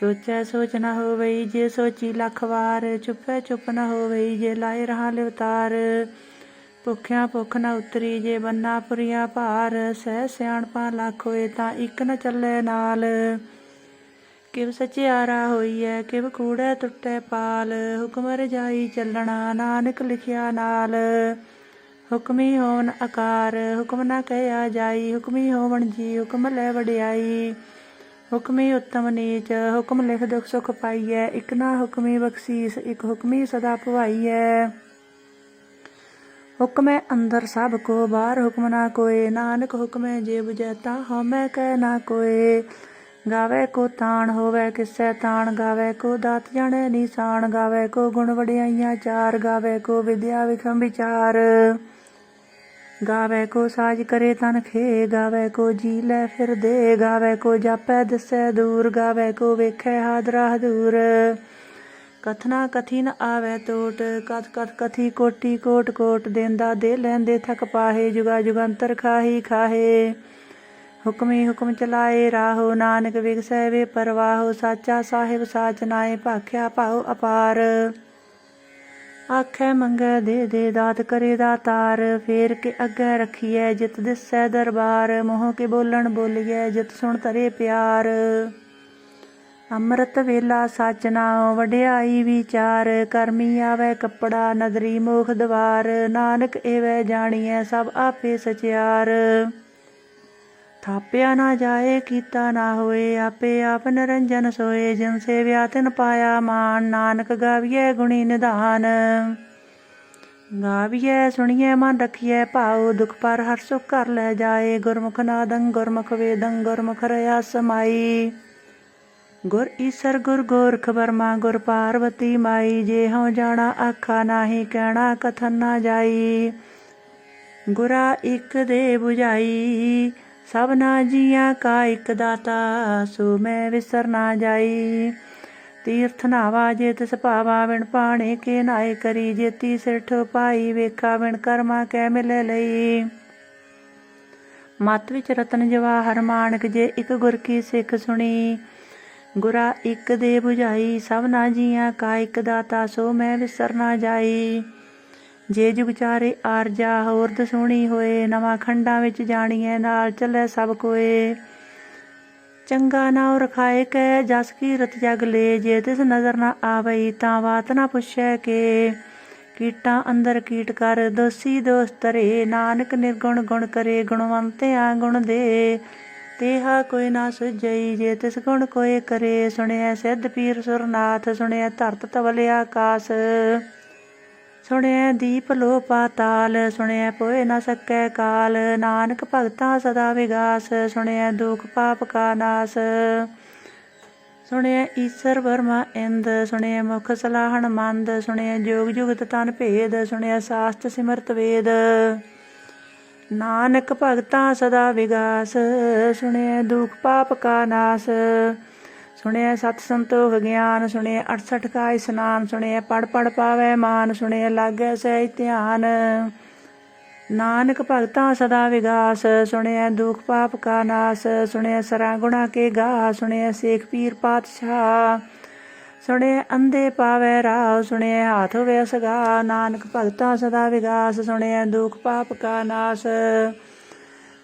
ਸੋਚੈ ਸੋਚ ਨਾ ਹੋਵਈ ਜੇ ਸੋਚੀ ਲੱਖ ਵਾਰ, ਚੁੱਪੈ ਚੁੱਪ ਨਾ ਹੋਵਈ ਜੇ ਲਾਏ ਰਹਾ ਲਿਵਤਾਰ। ਭੁੱਖਿਆ ਭੁੱਖ ਨਾ ਉਤਰੀ ਜੇ ਬੰਨਾ ਪੁਰੀਆ ਭਾਰ, ਸਹਿ ਸਿਆਣਪਾ ਲੱਖ ਹੋਏ ਤਾਂ ਇੱਕ ਨਾ ਚੱਲੇ ਨਾਲ। ਕਿਵ ਸਚਿਆਰਾ ਹੋਈਐ, ਕਿਵ ਕੂੜੈ ਟੁੱਟੈ ਪਾਲ, ਹੁਕਮ ਰਜਾਈ ਚੱਲਣਾ ਨਾਨਕ ਲਿਖਿਆ ਨਾਲ। ਹੁਕਮੀ ਹੋਵਨ ਆਕਾਰ ਹੁਕਮ ਨਾ ਕਹਿਆ ਜਾਈ, ਹੁਕਮੀ ਹੋਵਣ ਜੀ, ਹੁਕਮ ਲੈ ਵਡਿਆਈ। ਹੁਕਮੀ ਉਤਮ ਨੀਚ, ਹੁਕਮ ਲਿਖ ਦੁਖ ਸੁਖ ਪਾਈਐ, ਇਕ ਨਾ ਹੁਕਮੀ ਬਖਸ਼ੀਸ, ਇਕ ਹੁਕਮੀ ਸਦਾ ਭਵਾਈਐ। ਹੁਕਮੈ ਅੰਦਰ ਸਭ ਕੋ, ਬਾਹਰ ਹੁਕਮ ਨਾ ਕੋਏ, ਨਾਨਕ ਹੁਕਮੈ ਜੇ 부ਜੈ, ਤਾ ਹਉਮੈ ਕਹਿ ਨਾ ਕੋਏ। ਗਾਵੇ ਕੋ ਤਾਣ, ਹੋਵੇ ਕਿਸੈ ਤਾਣ, ਗਾਵੇ ਕੋ ਦਾਤ ਜਾਣੈ ਨਿਸ਼ਾਨ, ਗਾਵੇ ਕੋ ਗੁਣ ਵਡਿਆਈਆਂ ਚਾਰ, ਗਾਵੇ ਕੋ ਵਿਦਿਆ ਵਿਖਮ ਵਿਚਾਰ। ਗਾਵੇ ਕੋ ਸਾਜ ਕਰੇ ਤਨ ਖੇ ਗਾਵੇ ਕੋ ਜੀ ਲੈ ਫਿਰ ਦੇ, ਗਾਵੇ ਕੋ ਜਾਪੈ ਦਿਸੈ ਦੂਰ, ਗਾਵੇ ਕੋ ਵੇਖੈ ਹਾਦਰਾ ਹਦੂਰ। ਕਥਨਾ ਕਥਿਨ ਨ ਆਵੇ ਟੋਟ ਕਥ ਕਥ ਕਥੀ ਕੋਟੀ ਕੋਟ ਕੋਟ, ਦੇਂਦਾ ਦੇ ਲੈਂਦੇ ਥਕ ਪਾਹੇ, ਜੁਗਾ ਜੁਗੰਤਰ ਖਾਹੀ ਖਾਹੇ। ਹੁਕਮੀ ਹੁਕਮ ਚਲਾਏ ਰਾਹੋ, ਨਾਨਕ ਵਿਗਸੈ ਵੇ ਪਰਵਾਹੋ, ਸਾਚਾ ਸਾਹਿਬ ਸਾਚ ਨਾਏ, ਭਾਖਿਆ ਭਾਉ ਅਪਾਰ। ਆਖੇ ਮੰਗੈ ਦੇ ਦੇ ਦਾਤ ਕਰੇ ਦਾਤਾਰ ਫੇਰ ਕੇ ਅੱਗੇ ਰਖੀਐ ਜਿਤ ਦਿਸੈ ਦਰਬਾਰ, ਮੋਹ ਕੇ ਬੋਲਣ ਬੋਲੀਐ ਜਿਤ ਸੁਣ ਤਰੇ ਪਿਆਰ। ਅੰਮ੍ਰਿਤ ਵੇਲਾ ਸਚ ਨਾਉ, ਵਡਿਆਈ ਵਿਚਾਰ ਕਰਮੀ ਆਵੇ ਕੱਪੜਾ, ਨਦਰੀ ਮੋਖ ਦਵਾਰ, ਨਾਨਕ ਏਵੈ ਜਾਣੀਐ ਸਭ ਆਪੇ ਸਚਿਆਰ। ਥਾਪਿਆ ਨਾ ਜਾਏ, ਕੀਤਾ ਨਾ ਹੋਏ, ਆਪੇ ਆਪ ਨਿਰੰਜਨ ਸੋਏ ਜਿਨ ਸੇਵਿਆ ਤਿਨ ਪਾਇਆ ਮਾਨ ਨਾਨਕ ਗਾਵੀਏ ਗੁਣੀ ਨਿਧਾਨ। ਗਾਵੀਏ ਸੁਣੀਐ, ਮਨ ਰਖੀਐ ਭਾਉ, ਦੁਖ ਪਰ ਹਰ ਸੁਖ ਕਰ ਲੈ ਜਾਏ, ਗੁਰਮੁਖ ਨਾਦੰ, ਗੁਰਮੁਖ ਵੇਦੰ, ਗੁਰਮੁਖ ਰਿਆ ਸਮਾਈ। ਗੁਰ ਈਸਰ, ਗੁਰ ਗੋਰਖ ਬਰਮਾ ਗੁਰ ਪਾਰਵਤੀ ਮਾਈ, ਜੇ ਹਉ ਜਾਣਾ ਆਖਾ ਨਾਹੀ, ਕਹਿਣਾ ਕਥਨ ਨਾ ਜਾਈ। ਗੁਰਾ ਇੱਕ ਦੇ 부ਝਾਈ ਸਭਨਾ ਜੀਆਂ ਕਾ ਇੱਕ ਦਾਤਾ, ਸੋ ਮੈਂ ਵਿਸਰ ਨਾ ਜਾਈ। ਤੀਰਥ ਨਾਵਾ ਜੇ ਤਿਸ ਭਾਵਾ ਵਿਣ ਪਾਣੇ ਕੇ ਨਾਏ ਕਰੀ। ਜੇਤੀ ਸਿਰਠ ਪਾਈ ਵੇਖਾ ਵਿਣ ਕਰਮਾ ਕੈ ਮਿਲੇ ਲਈ। ਮਤ ਵਿੱਚ ਰਤਨ ਜਵਾਹਰ ਮਾਨਕ ਜੇ ਇੱਕ ਗੁਰ ਕੀ ਸਿੱਖ ਸੁਣੀ। ਗੁਰਾ ਇੱਕ ਦੇ 부ਝਾਈ ਸਭਨਾ ਜੀਆਂ ਕਾ ਇੱਕ ਦਾਤਾ, ਸੋ ਮੈਂ ਵਿਸਰ ਨਾ ਜਾਈ। ਜੇ ਜੁਗ ਚਾਰੇ ਆਰਜਾ ਹੋਰ ਦਸੂਣੀ ਹੋਏ, ਨਵਾਂ ਖੰਡਾਂ ਵਿੱਚ ਜਾਣੀਐ, ਨਾਲ ਚੱਲੇ ਸਭ ਕੋਏ। ਚੰਗਾ ਨਾਉ ਰਖਾਏ ਕੈ, ਜਸ ਕੀ ਰਤ ਜਗ ਲੈ, ਜੇ ਤਿਸ ਨਜ਼ਰ ਨਾ ਆਵਈ ਤਾਂ ਬਾਤ ਨਾ ਪੁੱਛੈ ਕੇ। ਕੀਟਾਂ ਅੰਦਰ ਕੀਟ ਕਰ, ਦੋਸੀ ਦੋਸਤ ਰੇ ਨਾਨਕ ਨਿਰਗੁਣ ਗੁਣ ਕਰੇ, ਗੁਣਵੰਤਿਆ ਗੁਣ ਦੇ। ਤੇਹਾ ਕੋਈ ਨਾ ਸੁਝਈ, ਜੇ ਤਿਸ ਗੁਣ ਕੋਏ ਕਰੇ ਸੁਣਿਆ ਸਿੱਧ ਪੀਰ ਸੁਰਨਾਥ ਸੁਣਿਆ ਧਰਤ ਤਵਲਿਆ ਆਕਾਸ। ਸੁਣਿਆ ਦੀਪ ਲੋ ਪਾਤਾਲ ਸੁਣਿਆ ਪੋਏ ਨਾ ਸਕੈ ਕਾਲ। ਨਾਨਕ ਭਗਤਾ ਸਦਾ ਵਿਗਾਸ ਸੁਣਿਆ ਦੁਖ ਪਾਪ ਕਾ ਨਾਸ। ਸੁਣਿਆ ਈਸ਼ਰ ਵਰਮਾ ਇੰਦ ਸੁਣਿਆ ਮੁਖ ਸਲਾਹਣ ਮੰਦ ਸੁਣਿਆ ਜੋਗ ਜੁਗਤ ਤਨ ਭੇਦ ਸੁਣਿਆ ਸਾਸਤ ਸਿਮਰਤ ਵੇਦ। ਨਾਨਕ ਭਗਤਾ ਸਦਾ ਵਿਗਾਸ ਸੁਣਿਆ ਦੁਖ ਪਾਪ ਕਾ ਨਾਸ। ਸੁਣਿਆ ਸਤ ਸੰਤੋਖ ਗਿਆਨ ਸੁਣਿਆ 68 ਕਾ ਇਸਨਾਨ, ਸੁਣਿਆ ਪੜ ਪੜ ਪਾਵੇ ਮਾਨ, ਸੁਣਿਆ ਲਾਗੈ ਸਹਿ ਧਿਆਨ। ਨਾਨਕ ਭਗਤਾ ਸਦਾ ਵਿਗਾਸ, ਸੁਣਿਆ ਦੁਖ ਪਾਪ ਕਾ ਨਾਸ, ਸੁਣਿਆ ਸਰਾ ਗੁਣਾ ਕੇ ਗਾ ਸੁਣਿਆ ਸੇਖ ਪੀਰ ਪਾਤਸ਼ਾਹ। ਸੁਣਿਆ ਅੰਧੇ ਪਾਵੇ ਰਾਹ, ਸੁਣਿਆ ਹਾਥ ਹੋਵੇ ਸਗਾ ਨਾਨਕ ਭਗਤਾ ਸਦਾ ਵਿਗਾਸ, ਸੁਣਿਆ ਦੁਖ ਪਾਪ ਕਾ ਨਾਸ।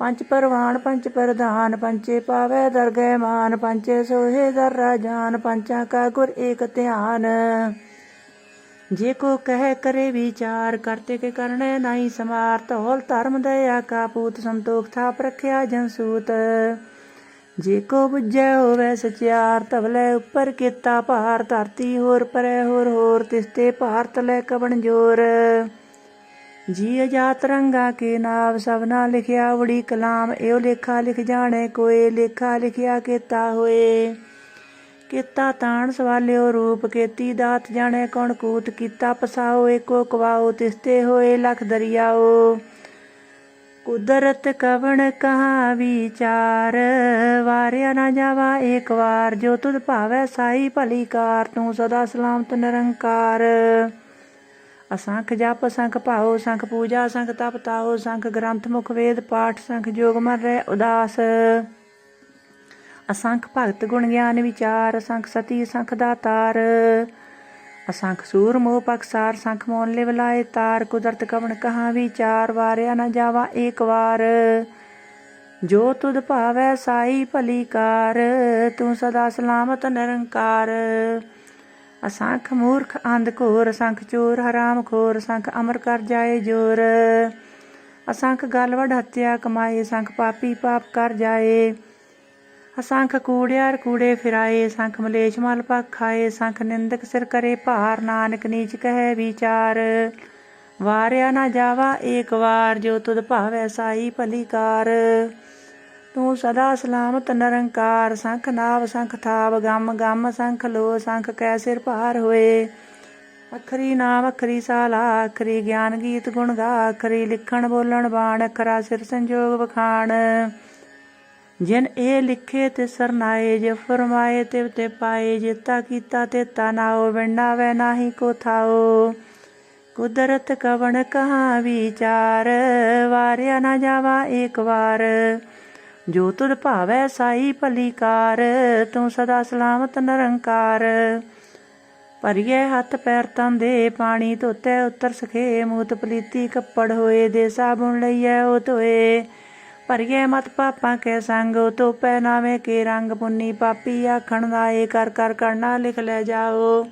ਪੰਜ ਪਰਵਾਨ, ਪੰਜ ਪ੍ਰਧਾਨ ਪੰਚੇ ਪਾਵੇ ਦਰਗਹਿ ਮਾਨ ਪੰਚੇ ਸੋਹੇ ਦਰ ਰਾਜਾਨ ਪੰਚਾਂ ਕਾ ਗੁਰ ਏਕ ਧਿਆਨ। ਜੇ ਕੋ ਕਹਿ ਕਰੇ ਵਿਚਾਰ, ਕਰਤੇ ਕੇ ਕਰਨੇ ਨਹੀਂ ਸਮਾਰ ਧੌਲ ਧਰਮ ਦਇਆ ਕਾ ਪੂਤ, ਸੰਤੋਖ ਥਾਪ ਰਖਿਆ ਜਨਸੂਤ ਜੇ ਕੋ ਬੁੱਝੈ ਹੋਵੇ ਸਚਿਆਰ ਤਵਲੇ ਉੱਪਰ ਕੀਤਾ ਭਾਰ, ਧਰਤੀ ਹੋਰ ਪਰੇ ਹੋਰ ਹੋਰ ਤਿਸਤੇ ਭਾਰਤ ਲੈ ਕਵਣ ਜੋਰ। ਜੀ ਅਜਾਤ ਰੰਗਾ ਕੇ ਨਾਮ ਸਭਨਾ ਲਿਖਿਆ, ਵੜੀ ਕਲਾਮ ਇਹੋ ਲੇਖਾ ਲਿਖ ਜਾਣੇ ਕੋਏ ਲੇਖਾ ਲਿਖਿਆ ਕੀਤਾ ਹੋਏ। ਕੀਤਾ ਤਾਣ ਸਵਾਲਿਓ ਰੂਪ, ਕੀਤੀ ਦਾਤ ਜਾਣੇ, ਕੌਣ ਕੂਤ ਕੀਤਾ ਪਸਾਓ, ਏਕੋ ਕਵਾਓ, ਤਿਸਤੇ ਹੋਏ ਲਖ ਦਰਿਆਓ। ਕੁਦਰਤ ਕਵਣ ਕਹਾ ਵਿਚਾਰ, ਵਾਰਿਆ ਨਾ ਜਾਵਾ ਏਕ ਵਾਰ, ਜੋ ਤੁਧ ਭਾਵੈ ਸਾਈ ਭਲੀ ਕਾਰ, ਤੂੰ ਸਦਾ ਸਲਾਮਤ ਨਿਰੰਕਾਰ। ਅਸੰਖ ਜਪ ਸੰਖ ਭਾਉ ਸੰਖ ਪੂਜਾ ਸੰਖ ਤਪ ਤਾਉ ਸੰਖ ਗ੍ਰੰਥ, ਮੁਖ ਵੇਦ, ਪਾਠ ਸੰਖ ਜੋਗ ਮਨ ਰਹਿ ਉਦਾਸ। ਅਸੰਖ ਭਗਤ ਗੁਣ ਗਿਆਨ ਵਿਚਾਰ, ਅਸੰਖ ਸਤੀ, ਅਸੰਖ ਦਾਤਾਰ। ਅਸੰਖ ਸੂਰ ਮੋਹ ਪਕਸਾਰ ਸੰਖ ਮੋਨ ਲਿਵ ਲਾਏ ਤਾਰ। ਕੁਦਰਤ ਕਵਣ ਕਹਾ ਵਿਚਾਰ, ਵਾਰਿਆ ਨਾ ਜਾਵਾ ਏਕ ਵਾਰ। ਜੋ ਤੁਧ ਭਾਵੈ ਸਾਈ ਭਲੀ ਕਾਰ, ਤੂੰ ਸਦਾ ਸਲਾਮਤ ਨਿਰੰਕਾਰ। ਅਸੰਖ ਮੂਰਖ ਅੰਧ ਘੋਰ, ਅਸੰਖ ਚੋਰ, ਹਰਾਮ ਖੋਰ, ਅਸੰਖ ਅਮਰ ਕਰ ਜਾਏ ਜੋਰ। ਅਸੰਖ ਗਲ ਵਡ ਹੱਤਿਆ ਕਮਾਏ, ਅਸੰਖ ਪਾਪੀ ਪਾਪ ਕਰ ਜਾਏ। ਅਸੰਖ ਕੂੜਿਆਰ ਕੂੜੇ ਫਿਰਾਏ ਸੰਖ ਮਲੇਸ਼ ਮਲ ਪਖ ਖਾਏ ਸੰਖ ਨਿੰਦਕ ਸਿਰ ਕਰੇ ਭਾਰ। ਨਾਨਕ ਨੀਚ ਕਹੈ ਵਿਚਾਰ, ਵਾਰਿਆ ਨਾ ਜਾਵਾ ਏਕ ਵਾਰ, ਜੋ ਤੁਧ ਭਾਵੈ ਸਾਈ ਭਲੀ ਕਾਰ। ਤੂੰ ਸਦਾ ਸਲਾਮਤ ਨਿਰੰਕਾਰ, ਸੰਖ ਨਾਵ, ਸੰਖ ਥਾਵ, ਗਮ ਗਮ, ਸੰਖ ਲੋ ਸੰਖ ਕੈ ਸਿਰ ਭਾਰ ਹੋਏ। ਅਖਰੀ ਨਾਮ, ਅਖਰੀ ਸਾਲਾ, ਅਖਰੀ ਗਿਆਨ ਗੀਤ ਗੁਣ ਗਾ, ਅਖਰੀ ਲਿਖਣ, ਬੋਲਣ, ਬਾਣ, ਅਖਰਾ ਸਿਰ ਸੰਜੋਗ ਵਖਾਣ। ਜਿਨ ਇਹ ਲਿਖੇ ਤੇ ਸਰਨਾਏ, ਜੇ ਫਰਮਾਏ ਤੇ ਤੇ ਪਾਏ, ਜਿਤਾ ਕੀਤਾ ਤੇ ਨਾਉ ਵਿੰਡਾਵੇ ਨਾਹੀ ਕੋ ਥਾਓ। ਕੁਦਰਤ ਕਵਣ ਕਹਾ ਵਿਚਾਰ, ਵਾਰਿਆ ਨਾ ਜਾਵਾ ਏਕ ਵਾਰ। ਜੋ ਤੁਧ ਭਾਵੈ ਸਾਈ ਭਲੀ ਕਾਰ ਤੂੰ ਸਦਾ ਸਲਾਮਤ ਨਿਰੰਕਾਰ। ਭਰੀਏ ਹੱਥ ਪੈਰ ਤਨ ਦੇ, ਪਾਣੀ ਧੋਤੇ ਉਤਰ ਸਖੇ, ਮੂਤ ਪਲੀਤੀ ਕੱਪੜ ਹੋਏ, ਦੇ ਸਾਬੁਣ ਲਈਐ ਉਹ ਧੋਏ। ਭਰੀਏ ਮਤ ਪਾਪਾਂ ਕੇ ਸੰਗ ਤੋਪੈ ਨਾਵੇਂ ਕੇ ਰੰਗ ਪੁੰਨੀ ਪਾਪੀ ਆਖਣ ਦਾ ਏ ਕਰ ਕਰ ਕਰਨਾ ਲਿਖ ਲੈ ਜਾਓ।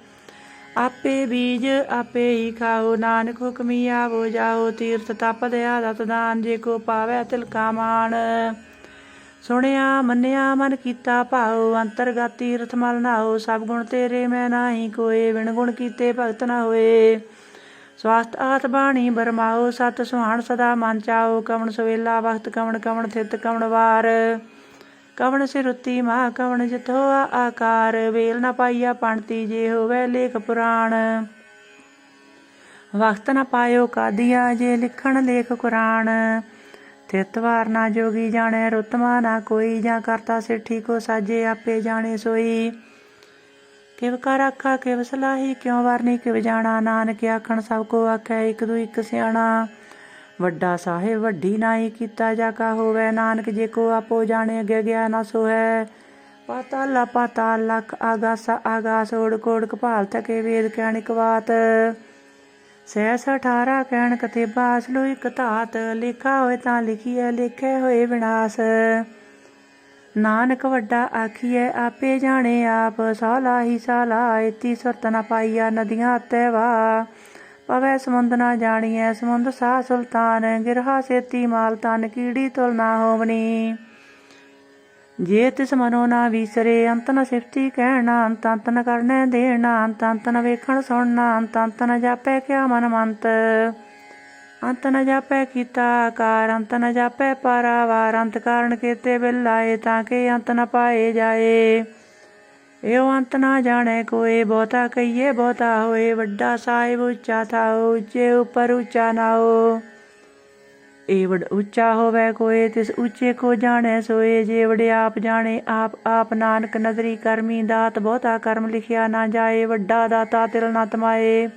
ਆਪੇ ਬੀਜ ਆਪੇ ਹੀ ਖਾਓ, ਨਾਨਕ ਹੁਕਮੀ ਆਵੋ ਜਾਓ, ਤੀਰਥ ਤਪ ਦਿਆ ਦਤ ਦਾਨ, ਜੇ ਕੋ ਪਾਵੈ ਤਿਲਕਾ ਮਾਨ ਸੁਣਿਆ, ਮੰਨਿਆ, ਮਨ ਕੀਤਾ, ਭਾਉ, ਅੰਤਰਗਤ ਤੀਰਥ ਮਲ ਨਾਓ ਸਭ ਗੁਣ ਤੇਰੇ, ਮੈਂ ਨਾਹੀ ਕੋਏ ਵਿਣ ਗੁਣ ਕੀਤੇ ਭਗਤ ਨਾ ਹੋਏ। ਸਵਾਸਤ ਆਤ ਬਾਣੀ ਬਰਮਾਓ ਸਤ ਸੁਹਾਣ ਸਦਾ ਮਨ ਚਾਓ ਕਵਣ ਸਵੇਲਾ ਵਖਤ, ਕਵਣ ਕਵਣ ਥਿਤ, ਕਵਣ ਵਾਰ। ਕਵਣ ਸਿਰੁਤੀ ਮਾ ਕਵਣ ਜਿਤ ਆਕਾਰ, ਵੇਲ ਨਾ ਪਾਈਆ ਪੰਡਤੀ ਜੇ ਹੋਵੇ ਲੇਖ ਪੁਰਾਣ। ਵਕਤ ਨਾ ਪਾਇਓ ਕਾਦੀਆ, ਜੇ ਲਿਖਣ ਲੇਖ ਕੁਰਾਨ ਤਿਤ ਨਾ ਜੋਗੀ ਜਾਣੈ ਰੁਤਮਾ ਨਾ ਕੋਈ, ਜਾਂ ਕਰਤਾ ਸਿੱਠੀ ਕੋ ਸਾਜੇ ਆਪੇ ਜਾਣੇ ਸੋਈ। ਕਿਵ ਕਰ ਆਖਾ, ਕਿਵ ਸਲਾਹੀ, ਕਿਉ ਵਰਨੀ, ਕਿਵ ਜਾਣਾ, ਨਾਨਕ ਆਖਣ ਸਭ ਕੋ ਆਖੈ, ਇਕ ਦੂ ਇਕ ਸਿਆਣਾ। ਵੱਡਾ ਸਾਹਿਬ ਵੱਡੀ ਨਾਹੀ ਕੀਤਾ ਜਾ ਕਾ ਹੋਵੇ, ਨਾਨਕ ਜੇ ਕੋ ਆਪੋ ਜਾਣੇ, ਅਗੇ ਗਿਆ ਨਾ ਸੋ ਹੈ ਪਾਤਾਲਾ ਪਾਤਾਲ, ਲਖ ਆਗਾਸਾ ਆਗਾਸ ਓੜ ਕੋੜ ਕਪਾਲ ਤਕੇ ਵੇਦ ਕਹਿਣਿਕ ਬਾਤ। ਸੈਸ 18 ਕਹਿਣ ਕਤੇ ਬਾਸ ਲੋ ਇਕ ਧਾਤ। ਲਿਖਾ ਹੋਏ ਤਾਂ ਲਿਖੀਐ, ਲਿਖੇ ਹੋਏ ਵਿਨਾਸ਼। ਨਾਨਕ ਵੱਡਾ ਆਖੀਐ, ਆਪੇ ਜਾਣੇ ਆਪ। ਸਾਲਾ ਹੀ ਸਾਲਾ ਇਤੀ ਸੁਰਤ ਨ ਪਾਈਆ, ਨਦੀਆਂ ਤੇ ਵਾ ਪਵੇ ਸਮੁੰਦ ਨਾ ਜਾਣੀਐ, ਸਮੁੰਦ ਸਾ ਸੁਲਤਾਨ। ਗਿਰਹਾ ਸੇਤੀ ਮਾਲ ਤਨ ਕੀੜੀ ਤੁਲ ਨਾ ਹੋਵਨੀ ਜੇ ਤਿਸ ਮਨੋ ਨਾ ਵਿਸਰੇ, ਅੰਤ ਨ ਸਿਫਤੀ ਕਹਿਣਾ, ਅੰਤ ਅੰਤ ਨ ਕਰਨੇ ਦੇਣਾ, ਅੰਤ ਅੰਤ ਨ ਵੇਖਣ ਸੁਣਨਾ, ਅੰਤ ਅੰਤ ਨ ਜਾਪੈ ਕਿਆ ਮਨ ਮੰਤ ਅੰਤ ਨ ਜਾਪੈ ਕੀਤਾ ਆਕਾਰ, ਅੰਤ ਨ ਜਾਪੈ ਪਾਰਾਵਾਰ, ਅੰਤ ਕਾਰਨ ਕੀਤੇ ਬਿਲਾਏ ਤਾਂ ਕਿ ਅੰਤ ਨ ਪਾਏ ਜਾਏ। ਇਹੋ ਅੰਤ ਨਾ ਜਾਣੇ ਕੋਏ, ਬਹੁਤਾ ਕਹੀਏ ਬਹੁਤਾ ਹੋਏ, ਵੱਡਾ ਸਾਹਿਬ ਉੱਚਾ ਥਾਓ, ਉੱਚੇ ਉੱਪਰ ਉੱਚਾ ਨਾਓ। ਏ ਉੱਚਾ ਹੋਵੇ ਕੋਏ, ਤਿਸ ਉੱਚੇ ਕੋ ਜਾਣੈ ਸੋਏ। ਜੇ ਆਪ ਜਾਣੇ, ਆਪ ਆਪ ਨਾਨਕ ਨਜ਼ਰੀ ਕਰਮੀ, ਦਾਤ ਬਹੁਤਾ ਕਰਮ ਲਿਖਿਆ ਨਾ ਜਾਏ, ਵੱਡਾ ਦਾਤਾ ਤਿਲ ਨਾ ਤਮਾਏ।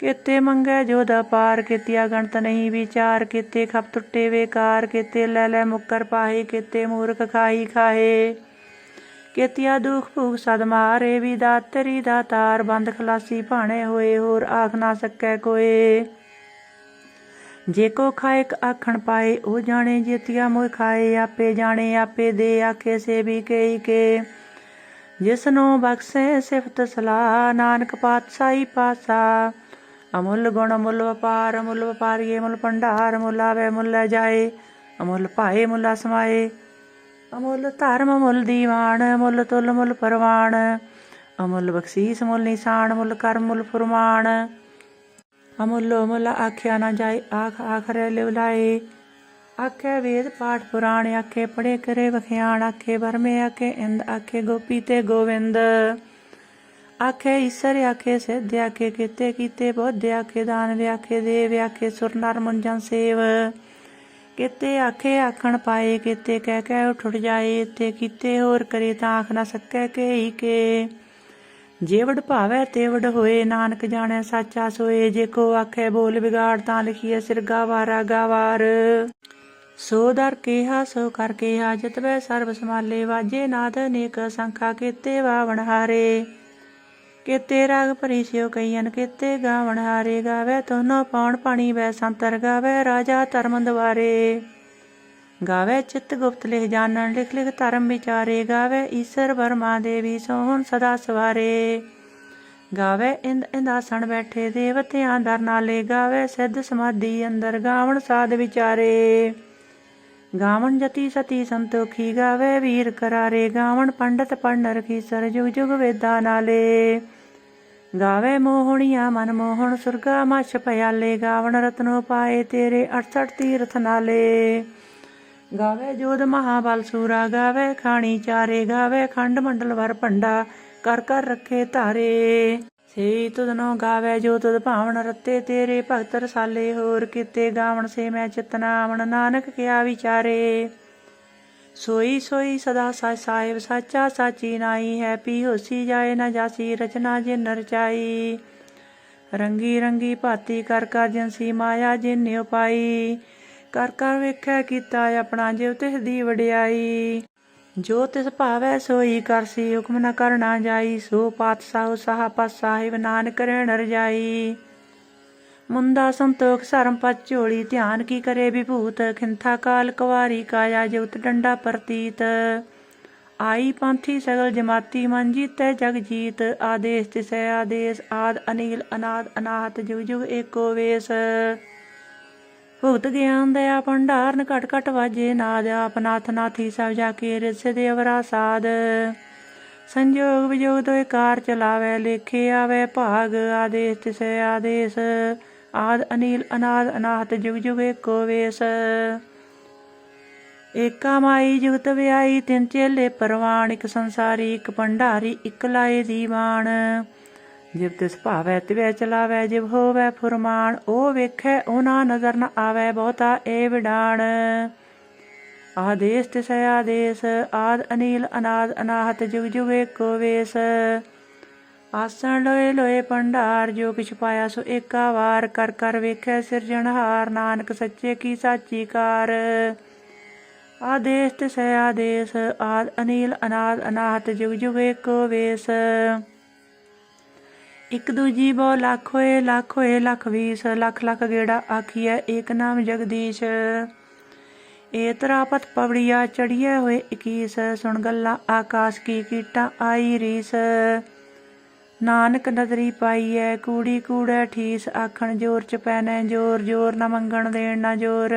ਕਿਤੇ ਮੰਗੈ ਜੋ ਦਾ ਪਾਰ ਕੀਤਿਆ ਗਣਤ ਨਹੀਂ ਵਿਚਾਰ, ਕੀਤੇ ਖਪ ਟੁੱਟੇ ਵੇਕਾਰ, ਕਿਤੇ ਲੈ ਲੈ ਮੁੱਕਰ ਪਾਹੇ, ਕਿਤੇ ਮੂਰਖ ਖਾਈ ਖਾਏ ਕੀਤਿਆ ਦੁਖ ਭੂਖ ਸਦ ਮਾਰੇ ਵੀ ਦਾਤਰੀ ਦਾ ਤਾਰ ਬੰਦ ਖਲਾਸੀ ਭਾਣੇ ਹੋਏ, ਹੋਰ ਆਖ ਨਾ ਸਕੈ ਕੋਏ। ਜੇ ਕੋ ਖਾਇਕ ਆਖਣ ਪਾਏ ਉਹ ਜਾਣੇ ਜੇਤਿਆ ਮੋਇ ਖਾਏ ਆਪੇ ਜਾਣੇ ਆਪੇ ਦੇ ਆਖੇ ਸੇ ਵੀ ਕਈ ਕੇ ਜਿਸ ਨੂੰ ਬਖਸ਼ੇ ਸਿਫਤ ਸਲਾਹ ਨਾਨਕ ਪਾਤਸ਼ਾਹੀ ਪਾਸਾ ਅਮੁੱਲ ਗੁਣ ਅਮੁੱਲ ਵਪਾਰ ਅਮੁੱਲ ਵਪਾਰੀਏ ਮੁੱਲ ਭੰਡਾਰ ਮੁੱਲ ਆਵੇ ਮੁੱਲ ਜਾਏ ਅਮੁੱਲ ਭਾਏ ਮੁੱਲ ਸਮਾਏ ਅਮੁੱਲ ਧਰਮ ਮੁੱਲ ਦੀਵਾਨ ਮੁੱਲ ਤੁਲ ਮੁੱਲ ਪਰਵਾਨ ਅਮੁੱਲ ਬਖਸ਼ੀਸ ਮੁੱਲ ਨਿਸ਼ਾਨ ਮੁੱਲ ਕਰਮ ਮੁੱਲ ਫਰਮਾਨ ਅਮੁੱਲੋ ਮੁੱਲ ਆਖਿਆ ਨਾ ਜਾਏ, ਆਖ ਆਖਰੇ ਲਿਵਲਾਏ। ਆਖੇ ਵੇਦ ਪਾਠ ਪੁਰਾਣ, ਆਖੇ ਪੜੇ ਕਰੇ ਵਖਿਆਣ, ਆਖੇ ਵਰਮੇ, ਆਖੇ ਇੰਦ, ਆਖੇ ਗੋਪੀ ਤੇ ਗੋਵਿੰਦ। ਆਖੇ ਈਸ਼ਰ, ਆਖੇ ਸਿੱਧ, ਆਖੇ ਕੀਤੇ ਕੀਤੇ ਬੁੱਧ, ਆਖੇ ਦਾਨ ਵਿਆਖੇ ਦੇਵ, ਆਖੇ ਸੁਰ ਨਰ ਮੁੰਜਨ ਸੇਵ। ਕੀਤੇ ਆਖੇ ਆਖਣ ਪਾਏ, ਕੀਤੇ ਕਹਿ ਕਹਿ ਉਠ ਉੱਠ ਜਾਏ, ਤੇ ਕੀਤੇ ਹੋਰ ਕਰੇ ਤਾਂ ਆਖ ਨਾ ਸਕੈ ਕੇ ਹੀ ਕੇ। ਜੇ ਭਾਵੈ ਤੇ ਵਡ ਹੋਏ, ਨਾਨਕ ਜਾਣੈ ਸਾਚਾ ਸੋਏ, ਜੇ ਕੋ ਆਖੇ ਬੋਲ ਵਿਗਾੜ, ਤਾਂ ਲਿਖੀਐ ਸਿਰ ਗਾਵਾਰਾ ਗਾਵਾਰ। ਸੋ ਦਰ ਕੇਹਾ, ਸੋ ਕਰ ਕੇਹਾ ਜਿਤਵੈ ਸਰਬ ਸਮਾਲੇ ਵਾਜੇ ਨਾਦ ਨੇਕ ਸੰਖਾ ਕੀਤੇ ਵਾਵਣ ਹਾਰੇ। ਕੀਤੇ ਰਾਗ ਭਰੀ ਸਿਓ ਕਈਨ ਕੀਤੇ ਗਾਵਣ ਹਾਰੇ, ਗਾਵੇ ਤੋਨੋ ਪਾਉਣ ਪਾਣੀ, ਵੈ ਸੰਤਰ ਗਾਵੇ ਰਾਜਾ ਧਰਮ ਦਵਾਰੇ ਗਾਵੇ ਚਿੱਤ ਗੁਪਤ ਲਿਖ ਜਾਣਨ, ਲਿਖ ਲਿਖ ਧਰਮ ਵਿਚਾਰੇ। ਗਾਵੇ ਈਸ਼ਰ ਵਰਮਾ ਦੇਵੀ ਸੋਹਣ ਸਦਾ ਸਵਾਰੇ। ਗਾਵੇ ਇੰਦ ਇੰਦਾਸਣ ਬੈਠੇ ਦੇਵਤਿਆਂ ਦਰ ਨਾਲੇ। ਗਾਵੇ ਸਿੱਧ ਸਮਾਧੀ ਅੰਦਰ ਗਾਵਣ ਸਾਧ ਵਿਚਾਰੇ। ਗਾਵਣ ਜਤੀ ਸਤੀ ਸੰਤੋਖੀ, ਗਾਵੇ ਵੀਰ ਕਰਾਰੇ। ਗਾਵਣ ਪੰਡਤ ਪੜਨ ਰਖੀ ਸਰ ਜੁਗ ਜੁਗ ਵੇਦਾਂ ਨਾਲੇ। ਗਾਵੇ ਮੋਹਣੀਆਂ ਮਨ ਮੋਹਣ ਸੁਰਗਾ ਮਛ ਪਿਆਲੇ ਗਾਵਣ ਰਤਨੋ ਪਾਏ ਤੇਰੇ 68 ਤੀਰਥ ਨਾਲੇ। ਗਾਵੇ ਜੋਧ ਮਹਾਬਲ ਸੂਰਾ, ਗਾਵੇ ਖਾਣੀ ਚਾਰੇ, ਗਾਵੇ ਖੰਡ ਮੰਡਲ ਵਰ ਭੰਡਾ, ਕਰ ਕਰ ਰੱਖੇ ਧਾਰੇ। ਸੇ ਤੁਧਨੋ ਗਾਵੇ ਜੋ ਤੁਧ ਭਾਵਨ ਰਤੇ, ਤੇਰੇ ਭਗਤ ਰਸਾਲੇ ਹੋਰ ਕਿਤੇ ਗਾਵਣ ਸੇ ਮੈਂ ਚਿਤਨਾਵਣ, ਨਾਨਕ ਕਿਆ ਵਿਚਾਰੇ। ਸੋਈ ਸੋਈ ਸਦਾ ਸਚ ਸਾਹਿਬ ਸਾਚਾ ਸਾਚੀ ਨਾਈ ਹੈ ਪੀ ਹੋਸੀ ਜਾਏ ਨਾ ਜਾਸੀ ਰਚਨਾ ਜਿਨ ਰਚਾਈ ਰੰਗੀ ਰੰਗੀ ਭਾਤੀ ਕਰ ਕਰ ਜੰਸੀ ਮਾਇਆ ਜਿਨ ਪਾਈ। ਕਰ ਕਰ ਵੇਖਿਆ ਕੀਤਾ ਆਪਣਾ ਜਿਵ ਤਿਸ ਦੀ ਵਡਿਆਈ। ਜੋ ਤਿਸ ਭਾਵੈ ਸੋਈ ਕਰਸੀ ਹੁਕਮ ਨ ਕਰਨਾ ਜਾਈ, ਸੋ ਪਾਤਸ਼ਾਹ ਸਾਹ ਪਤ ਸਾਹਿਬ ਨਾਨਕ ਰਹਿਣ ਰਜਾਈ। ਮੁੰਦਾ ਸੰਤੋਖ ਸਰਮ ਪਤ ਝੋਲੀ, ਧਿਆਨ ਕੀ ਕਰੇ ਵਿਭੂਤ, ਖਿੰਥਾ ਕਾਲ ਕੁਵਾਰੀ ਕਾਇਆ ਜਿਉਤ ਡੰਡਾ ਪ੍ਰਤੀਤ। ਆਈ ਪੰਥੀ ਸਗਲ ਜਮਾਤੀ ਮਨ ਜੀਤੈ ਜਗ ਜੀਤ, ਆਦੇਸ਼ ਤਿਸੈ ਆਦੇਸ਼, ਆਦ ਅਨੀਲ, ਅਨਾਦ, ਅਨਾਹਤ, ਜੁਗ ਜੁਗ ਏਕੋ ਵੇਸ। ਭੁਗਤ ਗਿਆਨ ਦਇਆ ਭੰਡਾਰਨ ਘਟ ਘਟ ਵਾਜੇ ਨਾਦ ਆਪਨਾਥ ਨਾਥੀ ਸਭ ਜਾ ਕੇ ਰਿਸੇ ਦੇ ਅਵਰਾ ਸਾਧ ਸੰਜੋਗ ਵਿਜੋਗ ਦੋਇ ਕਾਰ ਚਲਾਵੇ, ਲੇਖੇ ਆਵੇ ਭਾਗ, ਆਦੇਸ਼ ਤਿਸੈ ਆਦੇਸ਼। ਆਦ ਅਨੀਲ ਅਨਾਦ ਅਨਾਹਤ ਜੁਗ ਜੁਗ ਏਕੋ ਵੇਸ। ਏਕਾ ਮਾਈ ਜੁਗਤ ਵਿਆਈ ਤਿੰਨ ਚੇਲੇ ਪਰਵਾਨ, ਇੱਕ ਸੰਸਾਰੀ, ਇੱਕ ਭੰਡਾਰੀ, ਇੱਕ ਲਾਏ ਦੀਵਾਨ। ਜਿਵ ਤਿਸ ਭਾਵੈ ਤਿਵੈ ਚਲਾਵੈ ਜਿਵ ਹੋਵੈ ਫੁਰਮਾਨ, ਉਹ ਵੇਖੈ ਉਹ ਨਾ ਨਜ਼ਰ ਨ ਆਵੈ ਬਹੁਤਾ ਏ ਵਿਡਾਣ। ਆਦੇਸ਼ ਤਿਸੈ ਆਦੇਸ਼, ਆਦ ਅਨੀਲ ਅਨਾਦ ਅਨਾਹਤ, ਜੁਗ ਜੁਗ ਏਕੋ ਵੇਸ। ਆਸਣ ਲੋਏ ਲੋਏ ਭੰਡਾਰ, ਜੋ ਕਿਛ ਪਾਇਆ ਸੋ ਏਕਾ ਵਾਰ, ਕਰ ਕਰ ਵੇਖੈ ਸਿਰਜਣਹਾਰ ਨਾਨਕ ਸੱਚੇ ਕੀ ਸਾਚੀ ਕਾਰ। ਆਦੇਸ਼ ਤਿਸੈ ਆਦੇਸ਼, ਆਦ ਅਨੀਲ ਅਨਾਦ ਅਨਾਹਤ, ਜੁਗ ਜੁਗ ਏਕੋ ਵੇਸ। ਇਕ ਦੂਜੀ ਬੋ ਲੱਖ ਹੋਏ ਲੱਖ ਹੋਏ, ਲੱਖ ਵੀਸ, ਲੱਖ ਲੱਖ ਗੇੜਾ ਆਖੀਐ, ਏਕ ਨਾਮ ਜਗਦੀਸ਼। ਏ ਤਰਾਪਤ ਪਵੜੀਆ ਚੜੀਏ ਹੋਏ 21 ਸੁਣ ਗੱਲਾਂ ਆਕਾਸ਼ ਕੀ ਕੀਟਾਂ ਆਈ ਰੀਸ। ਨਾਨਕ ਨਦਰੀ ਪਾਈਐ, ਕੂੜੀ ਕੂੜੈ ਠੀਸ, ਆਖਣ ਜੋਰ ਚ ਪੈਨੈ ਜੋਰ ਜੋਰ ਨਾ ਮੰਗਣ ਦੇਣ ਨਾ ਜੋਰ।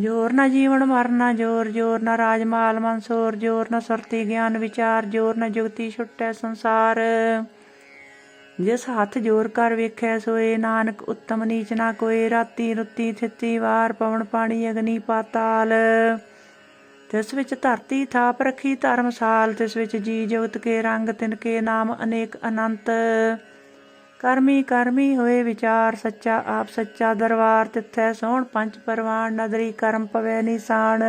ਜੋਰ ਨਾ ਜੀਵਨ ਮਰਨਾ ਜੋਰ ਜੋਰ ਨਾ ਰਾਜ ਮਾਲ ਮਨਸੋਰ, ਜੋਰ ਨਾ ਸੁਰਤੀ ਗਿਆਨ ਵਿਚਾਰ, ਜੋਰ ਨਾ ਜੁਗਤੀ ਛੁੱਟੈ ਸੰਸਾਰ। ਜਿਸ ਹੱਥ ਜੋਰ ਕਰ ਵੇਖੈ ਸੋਏ ਨਾਨਕ ਉੱਤਮ ਨੀਚ ਨਾ ਕੋਏ। ਰਾਤੀ ਰੁੱਤੀ ਥਿੱਤੀ ਵਾਰ ਪਵਨ ਪਾਣੀ ਅਗਨੀ ਪਾਤਾਲ। ਤਿਸ ਵਿੱਚ ਧਰਤੀ ਥਾਪ ਰਖੀ ਧਰਮਸਾਲ, ਤਿਸ ਵਿੱਚ ਜੀ ਜਗਤ ਕੇ ਰੰਗ ਤਿਨ ਕੇ ਨਾਮ ਅਨੇਕ ਅਨੰਤ। ਕਰਮੀ ਕਰਮੀ ਹੋਏ ਵਿਚਾਰ, ਸੱਚਾ ਆਪ ਸੱਚਾ ਦਰਬਾਰ, ਤਿੱਥੈ ਸੋਹਣ ਪੰਜ ਪਰਵਾਨ, ਨਦਰੀ ਕਰਮ ਪਵੇ ਨਿਸ਼ਾਨ।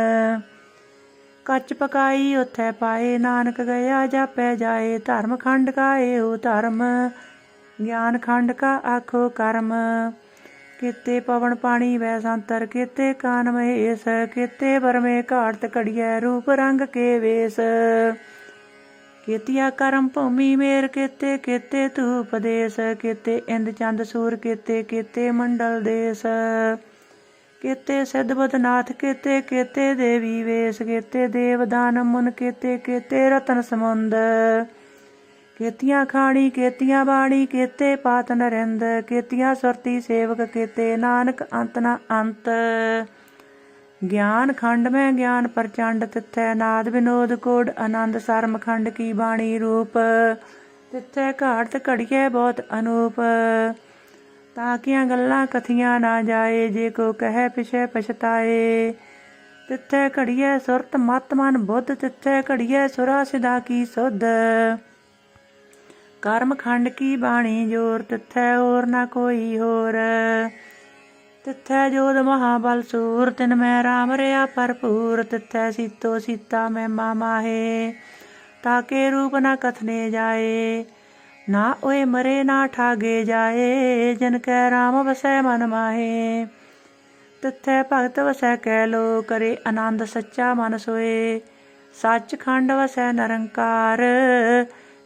ਕੱਚ ਪਕਾਈ ਉਥੈ ਪਾਏ, ਨਾਨਕ ਗਿਆ ਜਾਪੈ ਜਾਏ, ਧਰਮ ਖੰਡ ਕਾਏ ਉਹ ਧਰਮ। ਗਿਆਨ ਖੰਡ ਕਾ ਆਖੋ ਕਰਮ। ਕਿਤੇ ਪਵਨ ਪਾਣੀ ਵੈ ਸੰਤਰ ਕਿਤੇ ਕਾਨ ਮਹੇਸ਼, ਕਿਤੇ ਬਰਮੇ ਘਾਟ ਘੜੀਐ ਰੂਪ ਰੰਗ ਕੇ ਵੇਸ। ਕੀਤਿਆ ਕਰਮ ਭੂਮੀ ਮੇਰ, ਕੀਤੇ ਕੀਤੇ ਧੂਪ ਦੇਸ। ਕੀਤੇ ਇੰਦ ਚੰਦ ਸੂਰ, ਕੀਤੇ ਕੀਤੇ ਮੰਡਲ ਦੇਸ। ਕੀਤੇ ਸਿੱਧ ਬਦਨਾਥ ਕੀਤੇ ਕੀਤੇ ਦੇਵੀ ਵੇਸ। ਕੀਤੇ ਦੇਵਦਾਨ ਮੁਨ, ਕੀਤੇ ਕੀਤੇ ਰਤਨ ਸਮੁੰਦ। ਕੀਤੀਆਂ ਖਾਣੀ, ਕੀਤੀਆਂ ਬਾਣੀ, ਕੀਤੇ ਪਾਤ ਨਰਿੰਦ, ਕੀਤੀਆਂ ਸੁਰਤੀ ਸੇਵਕ, ਕੀਤੇ ਨਾਨਕ ਅੰਤ ਨਾ ਅੰਤ। ਗਿਆਨ ਖੰਡ ਮੈਂ ਗਿਆਨ ਪ੍ਰਚੰਡ ਤਿੱਥੈ, ਨਾਦ ਵਿਨੋਦ ਕੋਡ ਆਨੰਦ ਸਰਮ ਖੰਡ ਕੀ ਬਾਣੀ ਰੂਪ। ਤਿੱਥੈ ਘਾਟ ਘੜੀਏ ਬਹੁਤ ਅਨੂਪ। ਤਾਂ ਤਾਕੀਆਂ ਗੱਲਾਂ ਕਥੀਆਂ ਨਾ ਜਾਏ, ਜੇ ਕੋ ਕਹੈ ਪਿਛੈ ਪਛਤਾਏ। ਤਿੱਥੈ ਘੜੀਏ ਸੁਰਤ ਮਤ ਮਨ ਬੁੱਧ, ਤਿੱਥੈ ਘੜੀਏ ਸੁਰਾ ਸਿਦਾ ਕੀ ਸੁਧ। ਕਰਮ ਖੰਡ ਕੀ ਬਾਣੀ ਜੋਰ? ਤਿੱਥੈ ਹੋਰ ਨਾ ਕੋਈ ਹੋਰ। ਤਿੱਥੈ ਜੋਦ ਮਹਾਬਲ ਸੂਰ, ਤਿਨ ਮੈਂ ਰਾਮ ਰਿਆ ਭਰਪੂਰ। ਤਿੱਥੈ ਸੀਤੋ ਸੀਤਾ ਮੈਂ ਮਾਮਾਹੇ ਤਾਕੇ ਰੂਪ ਨਾ ਕਥਨੇ ਜਾਏ। ਨਾ ਓਏ ਮਰੇ ਨਾ ਠਾਗੇ ਜਾਏ, ਜਨ ਕੈ ਰਾਮ ਵਸੈ ਮਨ ਮਾਹੇ। ਤਿੱਥੈ ਭਗਤ ਵਸੈ ਕੈ ਲੋ ਕਰੇ ਆਨੰਦ ਸੱਚਾ ਮਨ ਸੋਏ। ਸੱਚ ਖੰਡ ਵਸੈ ਨਿਰੰਕਾਰ।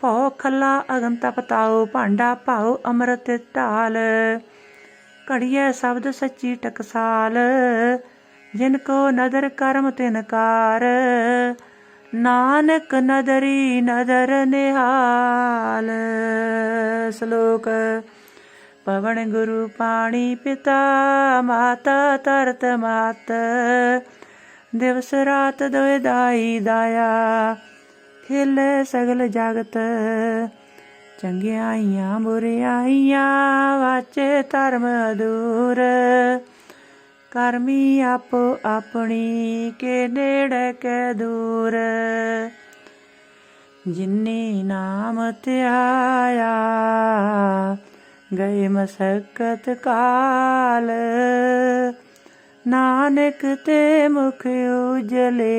ਭਉ ਖੱਲਾ ਅਗਨ ਤਪਤਾਉ ਭਾਂਡਾ ਭਾਉ ਅੰਮ੍ਰਿਤ ਢਾਲ। ਘੜੀਏ ਸ਼ਬਦ ਸੱਚੀ ਟਕਸਾਲ, ਜਿਨ ਕੋ ਨਦਰ ਕਰਮ ਤਿਨਕਾਰ ਨਾਨਕ ਨਦਰੀ ਨਦਰ ਨਿਹਾਲ। ਸ਼ਲੋਕ, ਪਵਨ ਗੁਰੂ ਪਾਣੀ ਪਿਤਾ, ਮਾਤਾ ਤਰਤ ਮਾਤ। ਦਿਵਸ ਰਾਤ ਦੋਇ ਦਾਈ ਦਾਇਆ। ਖਿਲੇ ਸਗਲ ਜਗਤ। ਚੰਗਿਆਈਆਂ ਬੁਰਿਆਈਆਂ ਵਾਚੇ ਧਰਮ ਅਦੂਰ ਕਰਮੀ ਆਪੋ ਆਪਣੀ, ਕੇ ਨੇੜੇ ਕੇ ਦੂਰ। ਜਿਨੀ ਨਾਮ ਧਿਆਇਆ, ਗਏ ਮਸਕਤ ਕਾਲ। ਨਾਨਕ ਤੇ ਮੁਖ ਉਜਲੇ